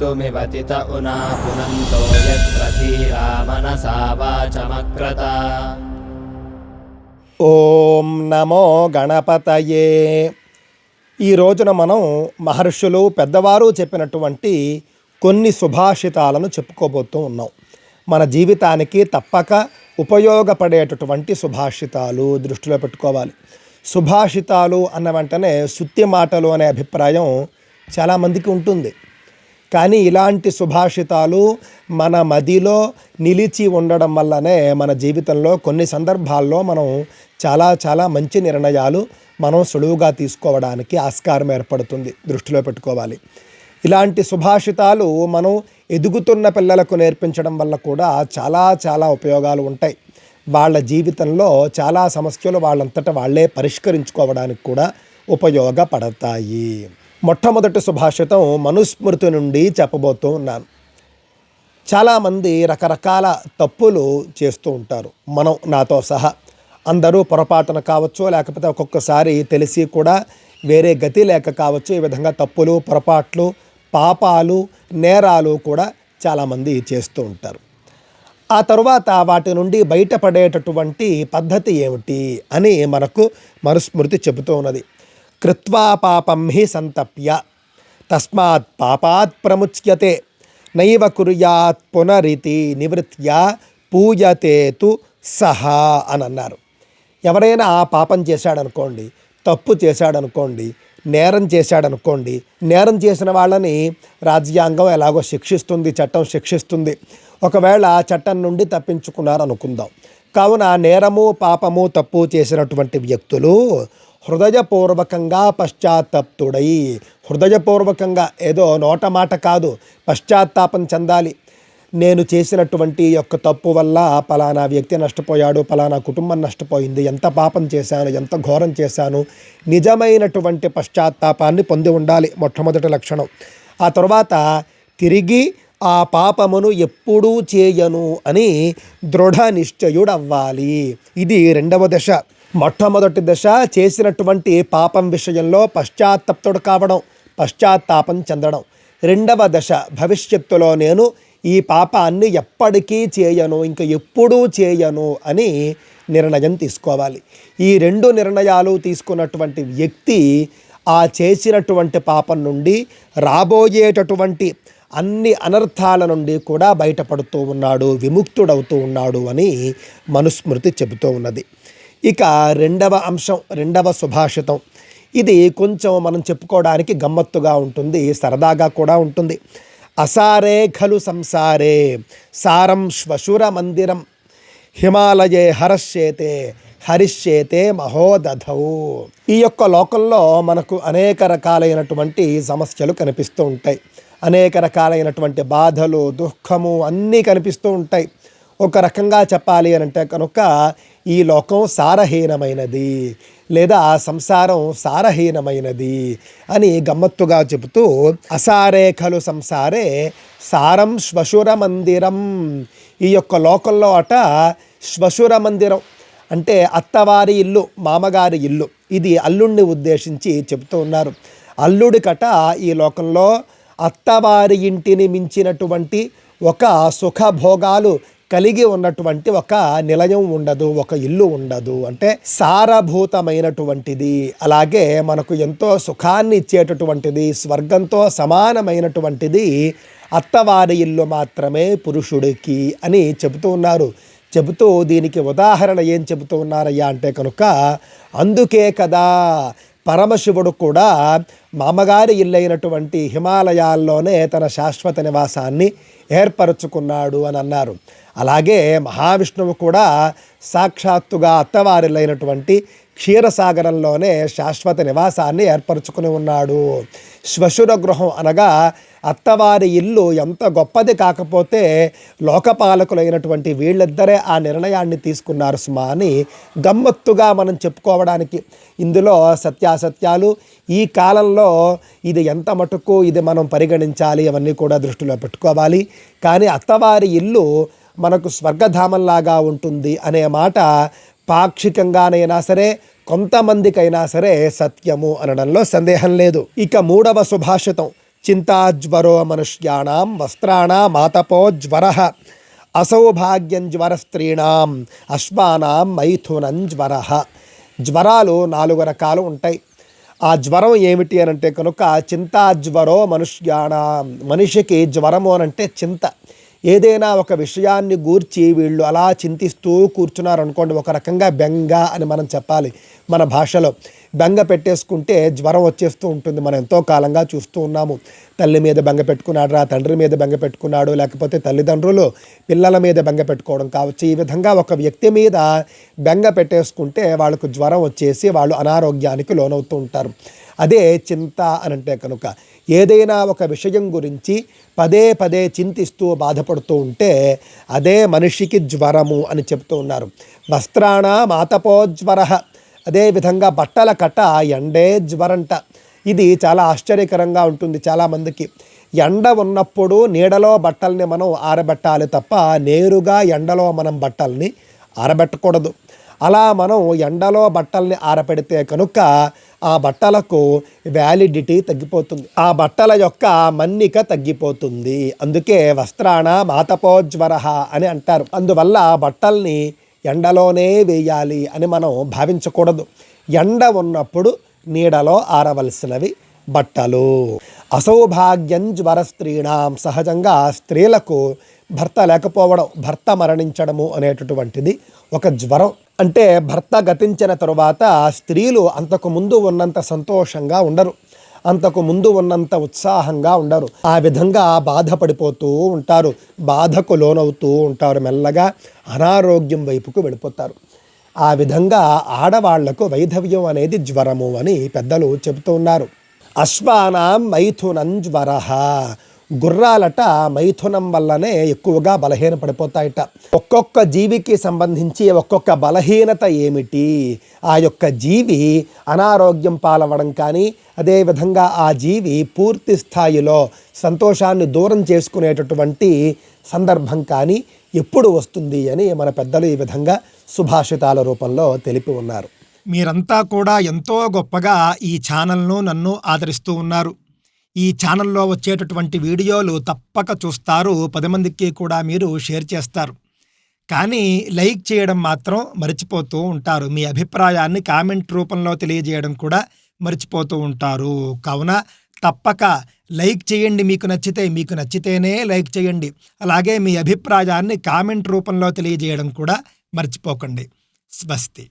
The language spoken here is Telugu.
कर्तुमिवतित उना पुनन्तो यत्र धीरा मनसा वाचमक्रत ఓం నమో గణపతయే ఈ రోజున మనం మహర్షులు పెద్దవారు చెప్పినటువంటి కొన్ని సుభాషితాలను చెప్పుకోబోతూ ఉన్నాం మన జీవితానికి తప్పక ఉపయోగపడేటటువంటి సుభాషితాలు దృష్టిలో పెట్టుకోవాలి సుభాషితాలు అన్న వెంటనే సుత్తి మాటలు అనే అభిప్రాయం చాలామందికి ఉంటుంది కానీ ఇలాంటి సుభాషితాలు మన మదిలో నిలిచి ఉండడం వల్లనే మన జీవితంలో కొన్ని సందర్భాల్లో మనం చాలా చాలా మంచి నిర్ణయాలు మనం సులువుగా తీసుకోవడానికి ఆస్కారం ఏర్పడుతుంది దృష్టిలో పెట్టుకోవాలి. ఇలాంటి సుభాషితాలు మనం ఎదుగుతున్న పిల్లలకు నేర్పించడం వల్ల కూడా చాలా చాలా ఉపయోగాలు ఉంటాయి. వాళ్ళ జీవితంలో చాలా సమస్యలు వాళ్ళంతట వాళ్ళే పరిష్కరించుకోవడానికి కూడా ఉపయోగపడతాయి. మొట్టమొదటి సుభాషితం మనుస్మృతి నుండి చెప్పబోతూ ఉన్నాను. చాలామంది రకరకాల తప్పులు చేస్తూ ఉంటారు. మనం నాతో సహా అందరూ పొరపాటున కావచ్చు లేకపోతే ఒక్కొక్కసారి తెలిసి కూడా వేరే గతి లేక కావచ్చు ఈ విధంగా తప్పులు పొరపాట్లు పాపాలు నేరాలు కూడా చాలామంది చేస్తూ ఉంటారు. ఆ తరువాత వాటి నుండి బయటపడేటటువంటి పద్ధతి ఏమిటి అని మనకు మనుస్మృతి చెబుతూ ఉన్నది. కృత్వా పాపం హి సంతప్య. తస్మాత్ పాపాత్ ప్రముచ్యతే నైవ కుర్యాత్ పునరితి నివృత్య పూయతే తు సహా అని అన్నారు ఎవరైనా ఆ పాపం చేశాడనుకోండి తప్పు చేశాడనుకోండి నేరం చేశాడనుకోండి నేరం చేసిన వాళ్ళని రాజ్యాంగం ఎలాగో శిక్షిస్తుంది చట్టం శిక్షిస్తుంది. ఒకవేళ చట్టం నుండి తప్పించుకున్నారు అనుకుందాం కావున నేరము పాపము తప్పు చేసినటువంటి వ్యక్తులు హృదయపూర్వకంగా పశ్చాత్తప్తుడై హృదయపూర్వకంగా ఏదో నోట మాట కాదు పశ్చాత్తాపం చెందాలి. నేను చేసినటువంటి యొక్క తప్పు వల్ల పలానా వ్యక్తి నష్టపోయాడు పలానా కుటుంబం నష్టపోయింది ఎంత పాపం చేశాను ఎంత ఘోరం చేశాను నిజమైనటువంటి పశ్చాత్తాపాన్ని పొంది ఉండాలి మొట్టమొదటి లక్షణం. ఆ తర్వాత తిరిగి ఆ పాపమును ఎప్పుడూ చేయను అని దృఢ నిశ్చయుడవ్వాలి. ఇది రెండవ దశ. మొట్టమొదటి దశ చేసినటువంటి పాపం విషయంలో పశ్చాత్తప్తుడు కావడం పశ్చాత్తాపం చెందడం. రెండవ దశ భవిష్యత్తులో నేను ఈ పాపాన్ని ఎప్పటికీ చేయను ఇంకా ఎప్పుడూ చేయను అని నిర్ణయం తీసుకోవాలి. ఈ రెండు నిర్ణయాలు తీసుకున్నటువంటి వ్యక్తి ఆ చేసినటువంటి పాపం నుండి రాబోయేటటువంటి అన్ని అనర్థాల నుండి కూడా బయటపడుతూ ఉన్నాడు విముక్తుడవుతూ ఉన్నాడు అని మనుస్మృతి చెబుతూ ఉన్నది. ఇక రెండవ అంశం రెండవ సుభాషితం. ఇది కొంచెం మనం చెప్పుకోవడానికి గమ్మత్తుగా ఉంటుంది సరదాగా కూడా ఉంటుంది. అసారే ఖలు సంసారే సారం శ్వశుర మందిరం హిమాలయే హరశ్చేతే హరిశ్చేతే మహోదధౌ. ఈ యొక్క లోకంలో మనకు అనేక రకాలైనటువంటి సమస్యలు కనిపిస్తూ ఉంటాయి. అనేక రకాలైనటువంటి బాధలు దుఃఖము అన్నీ కనిపిస్తూ ఉంటాయి. ఒక రకంగా చెప్పాలి అని అంటే కనుక ఈ లోకం సారహీనమైనది లేదా సంసారం సారహీనమైనది అని గమ్మత్తుగా చెబుతూ అసారే ఖలు సంసారే సారం శ్వశుర మందిరం ఈ యొక్క లోకంలో అట శ్వశుర మందిరం అంటే అత్తవారి ఇల్లు మామగారి ఇల్లు. ఇది అల్లుడిని ఉద్దేశించి చెబుతూ ఉన్నారు. అల్లుడికట ఈ లోకంలో అత్తవారి ఇంటిని మించినటువంటి ఒక సుఖభోగాలు కలిగి ఉన్నటువంటి ఒక నిలయం ఉండదు ఒక ఇల్లు ఉండదు. అంటే సారభూతమైనటువంటిది అలాగే మనకు ఎంతో సుఖాన్ని ఇచ్చేటటువంటిది స్వర్గంతో సమానమైనటువంటిది అత్తవారి ఇల్లు మాత్రమే పురుషుడికి అని చెబుతూ ఉన్నారు. చెబుతూ దీనికి ఉదాహరణ ఏం చెబుతూ ఉన్నారయ్యా అంటే కనుక అందుకే కదా పరమశివుడు కూడా మామగారి ఇల్లైనటువంటి హిమాలయాల్లోనే తన శాశ్వత నివాసాన్ని ఏర్పరచుకున్నాడు అని అన్నారు. అలాగే మహావిష్ణువు కూడా సాక్షాత్తుగా అత్తవారిల్లైనటువంటి క్షీరసాగరంలోనే శాశ్వత నివాసాన్ని ఏర్పరచుకుని ఉన్నాడు. శ్వశుర గృహం అనగా అత్తవారి ఇల్లు ఎంత గొప్పది కాకపోతే లోకపాలకులైనటువంటి వీళ్ళిద్దరే ఆ నిర్ణయాన్ని తీసుకున్నారు సుమా అని గమ్మత్తుగా మనం చెప్పుకోవడానికి. ఇందులో సత్యాసత్యాలు ఈ కాలంలో ఇది ఎంత మటుకు ఇది మనం పరిగణించాలి అవన్నీ కూడా దృష్టిలో పెట్టుకోవాలి. కానీ అత్తవారి ఇల్లు మనకు స్వర్గధామంలాగా ఉంటుంది అనే మాట పాక్షికంగానైనా సరే కొంతమందికైనా సరే సత్యము అనడంలో సందేహం లేదు. ఇక మూడవ సుభాషితం. చింతాజ్వరో మనుష్యాణం వస్త్రాణం ఆతపోజ్వర అసౌభాగ్యం జ్వర స్త్రీణాం అశ్వానాం మైథునం జ్వర జ్వరాలు నాలుగు రకాలు ఉంటాయి. ఆ జ్వరం ఏమిటి అని అంటే కనుక చింతాజ్వరో మనుష్యాణ మనిషికి జ్వరము అనంటే చింత. ఏదైనా ఒక విషయాన్ని గూర్చి వీళ్ళు అలా చింతిస్తూ కూర్చున్నారు అనుకోండి ఒక రకంగా బెంగ అని మనం చెప్పాలి మన భాషలో. బెంగ పెట్టేసుకుంటే జ్వరం వచ్చేస్తూ ఉంటుంది. మనం ఎంతో కాలంగా చూస్తూ ఉన్నాము. తల్లి మీద బెంగ పెట్టుకున్నాడు రా తండ్రి మీద బెంగ పెట్టుకున్నాడు లేకపోతే తల్లిదండ్రులు పిల్లల మీద బెంగ పెట్టుకోవడం కావచ్చు. ఈ విధంగా ఒక వ్యక్తి మీద బెంగ పెట్టేసుకుంటే వాళ్ళకు జ్వరం వచ్చేసి వాళ్ళు అనారోగ్యానికి లోనవుతూ ఉంటారు. అదే చింత అని అంటే కనుక ఏదైనా ఒక విషయం గురించి పదే పదే చింతిస్తూ బాధపడుతూ ఉంటే అదే మనిషికి జ్వరము అని చెప్తూ ఉన్నారు. వస్త్రాణ మాతపోజ్వర అదేవిధంగా బట్టల కట్ట ఎండే జ్వరంట. ఇది చాలా ఆశ్చర్యకరంగా ఉంటుంది చాలామందికి ఎండ ఉన్నప్పుడు నీడలో బట్టల్ని మనం ఆరబెట్టాలి తప్ప నేరుగా ఎండలో మనం బట్టల్ని ఆరబెట్టకూడదు. అలా మనం ఎండలో బట్టల్ని ఆరపెడితే కనుక ఆ బట్టలకు వ్యాలిడిటీ తగ్గిపోతుంది. ఆ బట్టల యొక్క మన్నిక తగ్గిపోతుంది. అందుకే వస్త్రాణ మాతపోజ్వర అని అంటారు. అందువల్ల బట్టల్ని ఎండలోనే వేయాలి అని మనం భావించకూడదు. ఎండ ఉన్నప్పుడు నీడలో ఆరవలసినవి బట్టలు. అసౌభాగ్యం జ్వర స్త్రీణాం సహజంగా స్త్రీలకు భర్త లేకపోవడం భర్త మరణించడము అనేటటువంటిది ఒక జ్వరం. అంటే భర్త గతించిన తరువాత స్త్రీలు అంతకు ముందు ఉన్నంత సంతోషంగా ఉండరు. అంతకు ముందు ఉన్నంత ఉత్సాహంగా ఉండరు. ఆ విధంగా బాధపడిపోతూ ఉంటారు. బాధకు లోనవుతూ ఉంటారు. మెల్లగా అనారోగ్యం వైపుకు వెళ్ళిపోతారు. ఆ విధంగా ఆడవాళ్ళకు వైధవ్యం అనేది జ్వరము అని పెద్దలు చెబుతూ ఉన్నారు. అశ్వానాం మైథునం జ్వర గుర్రాలట మైథునం వల్లనే ఎక్కువగా బలహీనపడిపోతాయట. ఒక్కొక్క జీవికి సంబంధించి ఒక్కొక్క బలహీనత ఏమిటి? ఆ యొక్క జీవి అనారోగ్యం పాలవడం కానీ అదేవిధంగా ఆ జీవి పూర్తి స్థాయిలో సంతోషాన్ని దూరం చేసుకునేటటువంటి సందర్భం కానీ ఎప్పుడు వస్తుంది అని మన పెద్దలు ఈ విధంగా సుభాషితాల రూపంలో తెలిపి ఉన్నారు. మీరంతా కూడా ఎంతో గొప్పగా ఈ ఛానల్ను నన్ను ఆదరిస్తూ ఉన్నారు. ఈ ఛానల్లో వచ్చేటటువంటి వీడియోలు తప్పక చూస్తారు. పది మందికి కూడా మీరు షేర్ చేస్తారు. కానీ లైక్ చేయడం మాత్రం మర్చిపోతూ ఉంటారు. మీ అభిప్రాయాన్ని కామెంట్ రూపంలో తెలియజేయడం కూడా మర్చిపోతూ ఉంటారు. కావున తప్పక లైక్ చేయండి. మీకు నచ్చితే మీకు నచ్చితేనే లైక్ చేయండి. అలాగే మీ అభిప్రాయాన్ని కామెంట్ రూపంలో తెలియజేయడం కూడా మర్చిపోకండి. స్వస్తి.